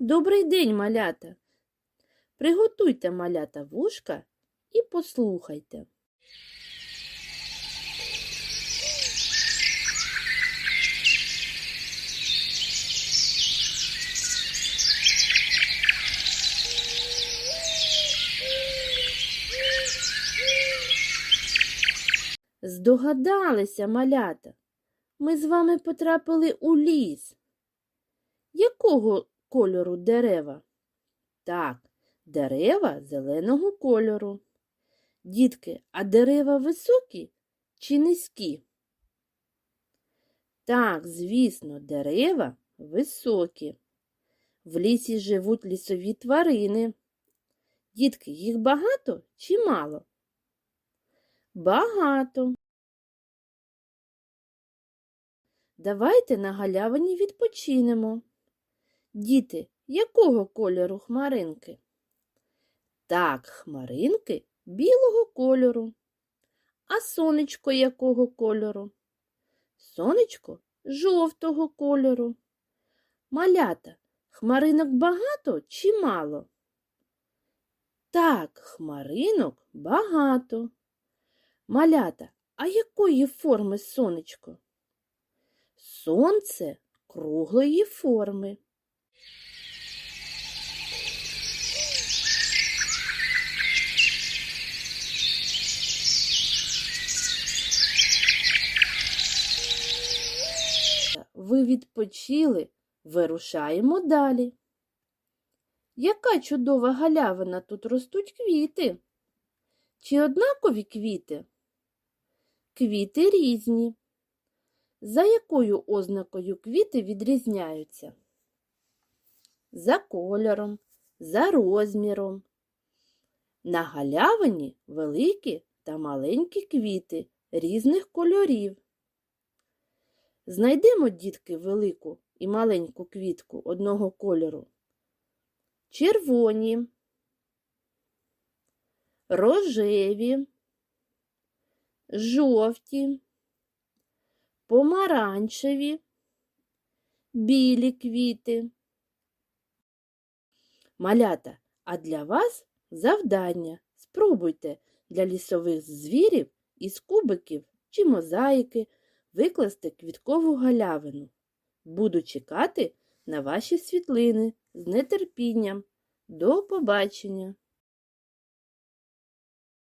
Добрий день, малята. Приготуйте малята вушка і послухайте. Здогадалися, малята. Ми з вами потрапили у ліс. Якого кольору дерева? Так, дерева зеленого кольору. Дітки, а дерева високі чи низькі? Так, звісно, дерева високі. В лісі живуть лісові тварини. Дітки, їх багато чи мало? Багато. Давайте на галявині відпочинемо. Діти, якого кольору хмаринки? Так, хмаринки білого кольору. А сонечко якого кольору? Сонечко жовтого кольору. Малята, хмаринок багато чи мало? Так, хмаринок багато. Малята, а якої форми сонечко? Сонце круглої форми. Ви відпочили, вирушаємо далі. Яка чудова галявина тут ростуть квіти? Чи однакові квіти? Квіти різні. За якою ознакою квіти відрізняються? За кольором, за розміром. На галявині великі та маленькі квіти різних кольорів. Знайдемо, дітки, велику і маленьку квітку одного кольору. Червоні, рожеві, жовті, помаранчеві, білі квіти. Малята, а для вас завдання. Спробуйте для лісових звірів із кубиків чи мозаїки викласти квіткову галявину. Буду чекати на ваші світлини з нетерпінням. До побачення!